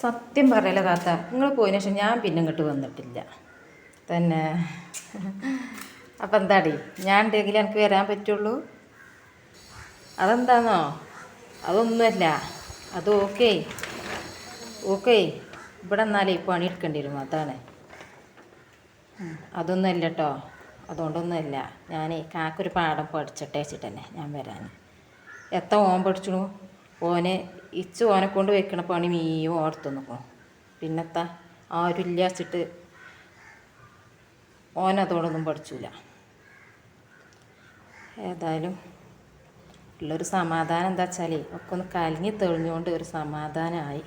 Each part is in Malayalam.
സത്യം പറയല താത്ത? നിങ്ങൾ പോയതിനു ശേഷം ഞാൻ പിന്നെ ഇങ്ങോട്ട് വന്നിട്ടില്ല. തന്നെ. അപ്പം എന്താടി? ഞാൻ ഉണ്ടെങ്കിൽ എനിക്ക് വരാൻ പറ്റുള്ളൂ? അതെന്താണോ അതൊന്നുമല്ല. അത് ഓക്കേ. ഓക്കേ. ഇവിടെ എന്നാലേ പണി എടുക്കേണ്ടി വരും അതാണ്. അതൊന്നുമല്ല കേട്ടോ അതുകൊണ്ടൊന്നുമല്ല. ഞാനേ കാക്കൊരു പാഠം പഠിച്ചിട്ടേച്ചിട്ടന്നെ ഞാൻ വരാൻ എത്ര ഓൻ പഠിച്ചു ഓനെ ഇച്ച് ഓനെ കൊണ്ട് വെക്കണ പണി മീയും ഓർത്ത് നിൽക്കണം പിന്നെത്താ ആരും ഇല്ല വെച്ചിട്ട് ഓനതോടൊന്നും പഠിച്ചില്ല ഏതായാലും ഉള്ളൊരു സമാധാനം എന്താ വെച്ചാൽ ഒക്കെ ഒന്ന് കലങ്ങി തെളിഞ്ഞുകൊണ്ട് ഒരു സമാധാനമായി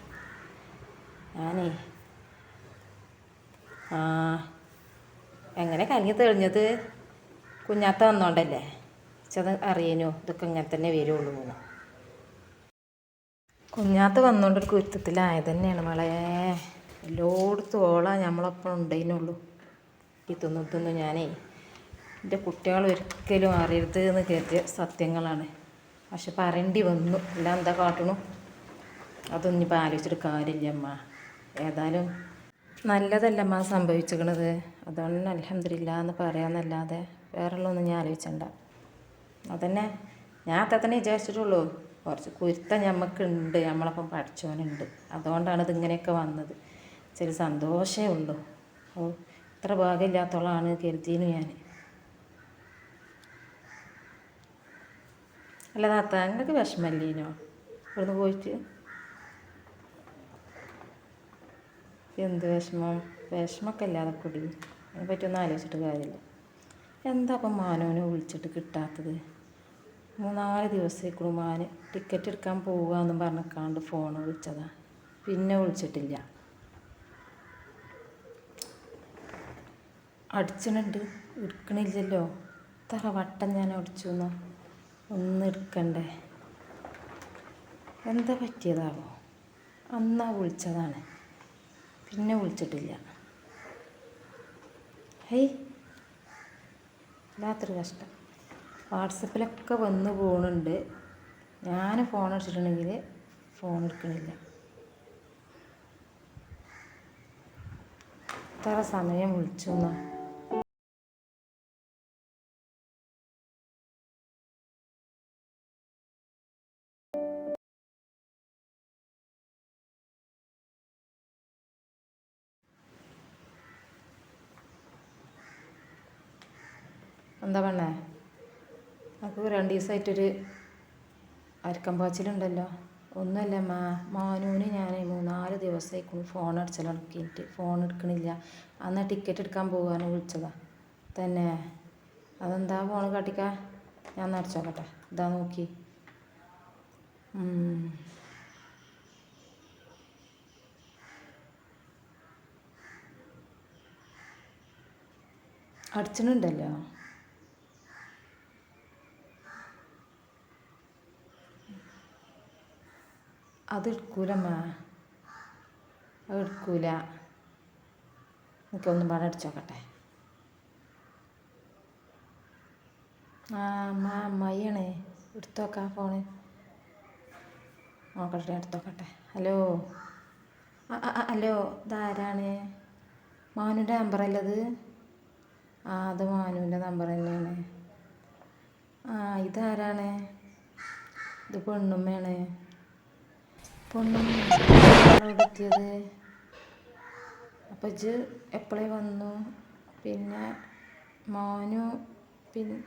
ഞാനേ ആ എങ്ങനെ കലങ്ങി തെളിഞ്ഞത്? കുഞ്ഞാത്ത വന്നോണ്ടല്ലേ? ചത് അറിയനോ ഇതൊക്കെ ഇങ്ങനെ തന്നെ വരുള്ളൂ എന്ന് കുഞ്ഞാത്ത വന്നോണ്ട് ഒരു കുരുത്തത്തിലായത് തന്നെയാണ് മോളെ. എല്ലായിടത്തും ഓളാ നമ്മളൊപ്പം ഉണ്ടേനുള്ളൂ ഇതൊന്നും ഇതൊന്നും ഞാനേ എന്റെ കുട്ടികൾ ഒരിക്കലും അറിയരുത് എന്ന് കരുതിയ സത്യങ്ങളാണ്. പക്ഷെ പറയേണ്ടി വന്നു. എല്ലാം എന്താ കാട്ടണു? അതൊന്നും ഇപ്പം ആലോചിച്ചിട്ട് കാര്യമില്ല അമ്മ. ഏതായാലും നല്ലതല്ല അമ്മ സംഭവിച്ചിരിക്കണത് അതുകൊണ്ട് അലഹമില്ല എന്ന് പറയാമെന്നല്ലാതെ വേറെയുള്ളതൊന്നും ഞാൻ ആലോചിച്ചണ്ട. അതന്നെ ഞാൻ അത്ര തന്നെ വിചാരിച്ചിട്ടുള്ളൂ. കുറച്ച് കുരുത്ത ഞമ്മക്കുണ്ട് നമ്മളപ്പം പഠിച്ചവനുണ്ട്. അതുകൊണ്ടാണ് ഇതിങ്ങനെയൊക്കെ വന്നത്. ചെറിയ സന്തോഷമേ ഉള്ളൂ. ഓ ഇത്ര ഭാഗമില്ലാത്തോളാണ് കരുതിയെന്ന് ഞാൻ. അല്ല താത്ത നിങ്ങൾക്ക് വിഷമല്ലേനോ? ഇവിടുന്ന് പോയിട്ട്? എന്ത് വിഷമം? വിഷമൊക്കെ ഇല്ലാതെ കൂടി അതിനെ പറ്റിയൊന്നും ആലോചിച്ചിട്ട് കാര്യമില്ല. എന്താ അപ്പം മാനോനെ വിളിച്ചിട്ട് കിട്ടാത്തത്? മൂന്നാൽ ദിവസത്തേക്കുള്ളൂ മാന് ടിക്കറ്റ് എടുക്കാൻ പോവുക എന്ന് പറഞ്ഞിക്കാണ്ട് ഫോൺ വിളിച്ചതാ. പിന്നെ വിളിച്ചിട്ടില്ല. അടിച്ചിട്ടുണ്ട് എടുക്കണില്ലല്ലോ ഇത്ര വട്ടം ഞാൻ അടിച്ചു എന്നോ? ഒന്ന് എടുക്കണ്ടേ എന്താ പറ്റിയതാവോ? അന്നാ വിളിച്ചതാണ്. പിന്നെ വിളിച്ചിട്ടില്ല. ഹേയ് രാത്രി കഷ്ടം. വാട്സപ്പിലൊക്കെ വന്നു പോകുന്നുണ്ട് ഞാൻ ഫോൺ അടിച്ചിട്ടുണ്ടെങ്കിൽ ഫോൺ എടുക്കണില്ല. ഇത്ര സമയം വിളിച്ചു എന്നാ. എന്താ പെണ്ണേ? നമുക്ക് രണ്ട് ദിവസമായിട്ടൊരു അരക്കം പാച്ചിലുണ്ടല്ലോ ഒന്നുമല്ല മാ മാനൂന് ഞാൻ മൂന്നാൽ ദിവസമായിക്കും ഫോൺ അടിച്ചലടക്കിയിട്ട് ഫോൺ എടുക്കണില്ല. അന്ന് ടിക്കറ്റ് എടുക്കാൻ പോകാനും വിളിച്ചതാ. തന്നെ. അതെന്താ ഫോൺ കാട്ടിക്ക? ഞാൻ അടിച്ചോക്കട്ടെ ഇതാ നോക്കി. അടിച്ചിട്ടുണ്ടല്ലോ? അത് എടുക്കൂലമ്മ അത് എടുക്കൂല എനിക്കൊന്നും പാടെ അടിച്ചോക്കട്ടെ ആ അമ്മ അമ്മയാണ് എടുത്തോക്കാം ഫോണ്. നോക്കട്ടെ. എടുത്തോക്കട്ടെ ഹലോ. ഹലോ ഇതാരാണ് മാനുന്റെ നമ്പറല്ലത് ആ അത് മാനുവിന്റെ നമ്പർ തന്നെയാണ്. ആ ഇതാരാണ് ഇത് പെണ്ണുമ്മയാണ്. പൊണ്ണും അവിടെ എത്തിയത് അപ്പം ഇജ് എപ്പോഴേ വന്നു? പിന്നെ മോനു പിന്നെ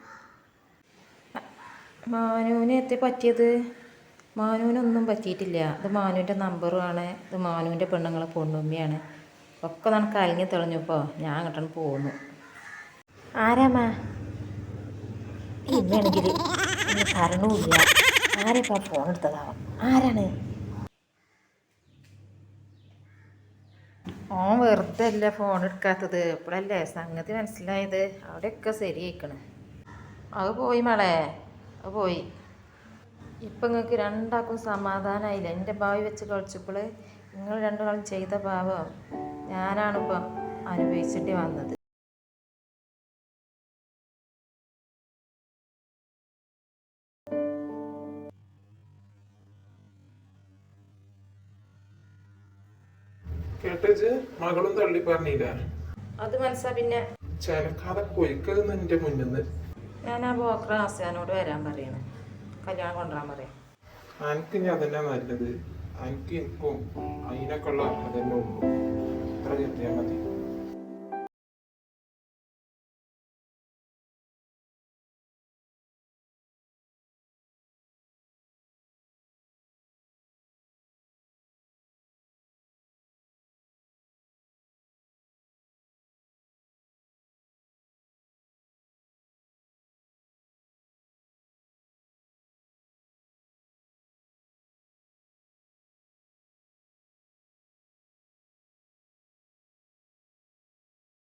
മാനുവിന് എത്തി പറ്റിയത്? മാനുവിനൊന്നും പറ്റിയിട്ടില്ല. ഇത് മാനുവിന്റെ നമ്പറുമാണ് ഇത് മാനുവിന്റെ പെണ്ണുങ്ങളെ പൊണ്ണുമ്മയാണ്. ഒക്കെ നമുക്ക് അലിഞ്ഞു തെളിഞ്ഞപ്പോൾ ഞാൻ അങ്ങോട്ടാണ് പോന്നു. ആരാമ്മ? ഇന്നാണെങ്കിൽ കാരണവുമില്ല ആരെപ്പാ ഫോൺ എടുത്തതാവാം ആരാണ്? ഓൻ വെറുതെ അല്ല ഫോൺ എടുക്കാത്തത്? ഇപ്പോഴല്ലേ സംഗതി മനസ്സിലായത്? അവിടെയൊക്കെ ശരിയായിക്കണ്. അത് പോയി മളെ അത് പോയി. ഇപ്പം നിങ്ങൾക്ക് രണ്ടാൾക്കും സമാധാനമായില്ല എന്റെ ഭാവി വെച്ച് കളിച്ചപ്പോൾ നിങ്ങൾ രണ്ടാളും ചെയ്ത ഭാവം ഞാനാണിപ്പം അനുഭവിച്ചിട്ട് വന്നത്. കേട്ടേച്ച് മകളും തള്ളി പറഞ്ഞില്ല അത് മനസ്സാ പിന്നെ. ചെലക്കാതെ പൊയ്ക്കതെന്ന് എന്റെ മുന്നിൽ നിന്ന് ഞാൻ ആ ബ്രോക്കർ ആസിയാനോട് വരാൻ പറയണേ. കല്യാണം കൊണ്ടുവരാൻ പറയാം എനിക്ക് ഇനി അതന്നെ നല്ലത്. എനിക്ക് എനിക്കും അതിനൊക്കെ ഉള്ള അതന്നെ ഉള്ളൂ. അത്ര കിട്ടിയാൽ മതി.